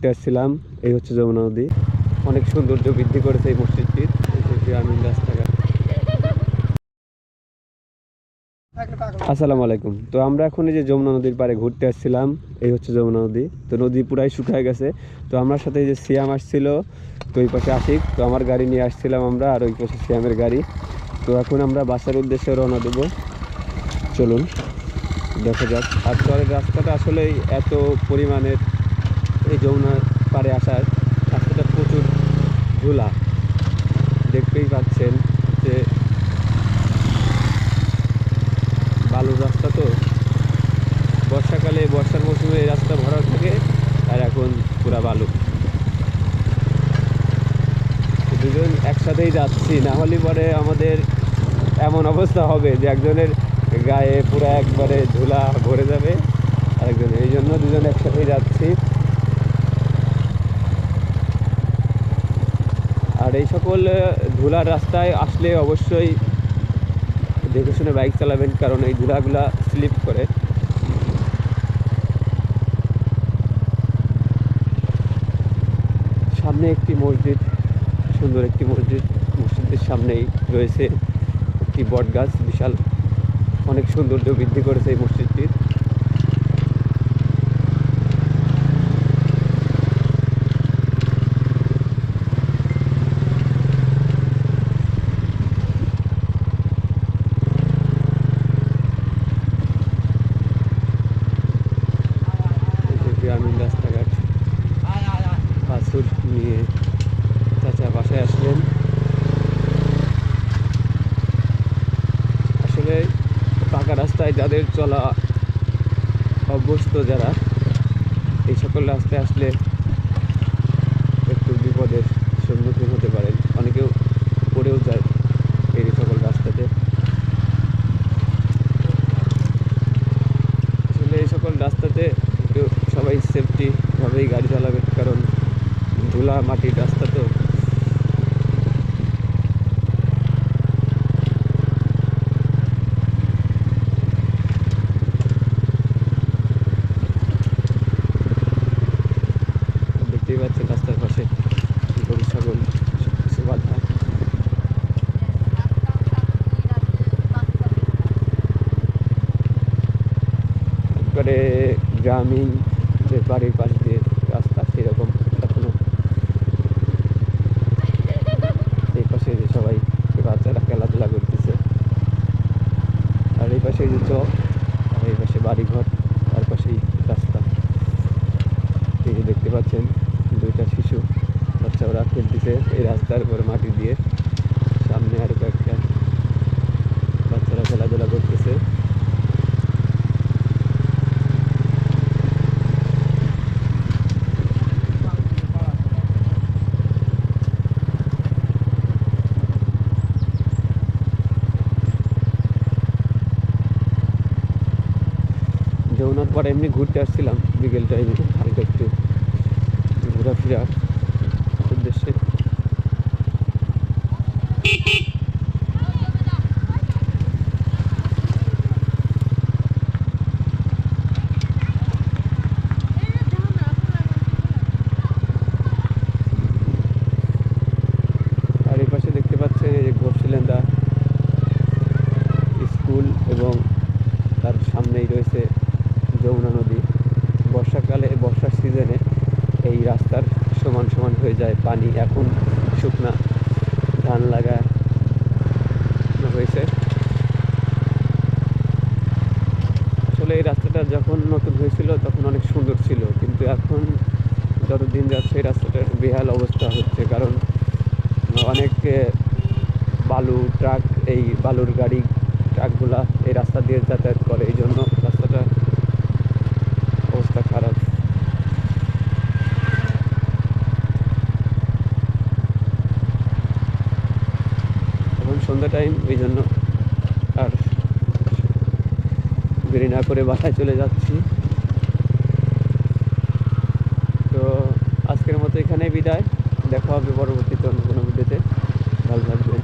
ঘুরতে আসছিলাম, এই হচ্ছে যমুনা নদী। অনেক সৌন্দর্য বৃদ্ধি করেছে এই মসজিদটির রাস্তাঘাট। আসসালামু আলাইকুম। তো আমরা এখন এই যে যমুনা নদীর পাড়ে ঘুরতে আসছিলাম, এই হচ্ছে যমুনা নদী। তো নদী পুরাই শুকায় গেছে। তো আমার সাথে এই যে সিয়াম আসছিল, তো ওই পাশে আশিক তো আমার গাড়ি নিয়ে আসছিলাম আমরা, আর ওই পাশে সিয়ামের গাড়ি। তো এখন আমরা বাসার উদ্দেশ্যে রওনা দেবো। চলুন, দেখা যাক। আর চরের রাস্তাটা আসলে এত পরিমাণের এই যমুনা পাড়ে আসার রাস্তাটা প্রচুর ধুলা। দেখতেই পাচ্ছেন যে বালুর রাস্তা তো। বর্ষাকালে বর্ষার মৌসুমে এই রাস্তা ভরা থাকে আর এখন পুরা বালু। দুজন একসাথেই যাচ্ছি, না হলে পরে আমাদের এমন অবস্থা হবে যে একজনের গায়ে পুরো একবারে ধুলা ভরে যাবে, আরেকজন, এই জন্য দুজন একসাথেই যাচ্ছি। আর এই সকল ধুলার রাস্তায় আসলে অবশ্যই দেখে শুনে বাইক চালাবেন, কারণ এই ধুলাগুলা স্লিপ করে। সামনে একটি মসজিদ, সুন্দর একটি মসজিদ। মসজিদের সামনেই রয়েছে একটি বট গাছ বিশাল, অনেক সৌন্দর্য বৃদ্ধি করেছে এই মসজিদটির এই যে গ্রামীণ রাস্তাঘাট পাথর নিয়ে চাচা বাসায় আসলেন। আসলে পাকা রাস্তায় যাদের চলা অভ্যস্ত যারা, এই সকল রাস্তায় আসলে একটু বিপদের সম্মুখীন হতে পারেন অনেকেও পড়েও যায় এই সকল রাস্তাতে আসলে এই সকল রাস্তাতে একটু সবাই সেফটিভাবেই গাড়ি চালাবে, কারণ ধুলা মাটির রাস্তা তো। দেখতেই পাচ্ছেন রাস্তার পাশে গরু, ছাগল কিছু একবারে গ্রামীণ যে বাড়ির পাশ দিয়ে রাস্তা সেরকম এখনও। এই পাশে যে সবাই বাচ্চারা খেলাধুলা করতেছে। আর এই পাশে যে চক আর এই পাশে বাড়িঘর তার পাশেই রাস্তা। এই যে দেখতে পাচ্ছেন, দুইটা শিশু বাচ্চা ওরা খেলতেছে এই রাস্তার উপরে মাটি দিয়ে। সামনে আরও কয়েকটা বাচ্চারা খেলাধুলা করতেছে। যমুনার পরে এমনি ঘুরতে আসছিলাম, বিকেল টাইমে হালকা একটু ঘোরাফেরার উদ্দেশ্যে। আর এই পাশে দেখতে পাচ্ছেন এই যে ঘোষলেন্দা স্কুল এবং তার সামনেই রয়েছে যমুনা নদী বর্ষাকালে, বর্ষার সিজনে এই রাস্তার সমান সমান হয়ে যায়। পানি এখন শুকনা, ধান লাগা হয়েছে। আসলে এই রাস্তাটা যখন নতুন হয়েছিল, তখন অনেক সুন্দর ছিল। কিন্তু এখন যত দিন যাচ্ছে, এই রাস্তাটার বেহাল অবস্থা হচ্ছে। কারণ অনেক বালু, ট্রাক, এই বালুর গাড়ি, ট্রাকগুলা এই রাস্তা দিয়ে যাতায়াত করে। এই জন্য রাস্তাটা অবস্থা খারাপ এখন সন্ধ্যা টাইম ওই জন্য আর দেরি না করে বাসায় চলে যাচ্ছি। তো আজকের মতো এখানে বিদায়। দেখা হবে পরবর্তীতে অন্য কোনো ভিডিওতে। ভালো থাকবেন।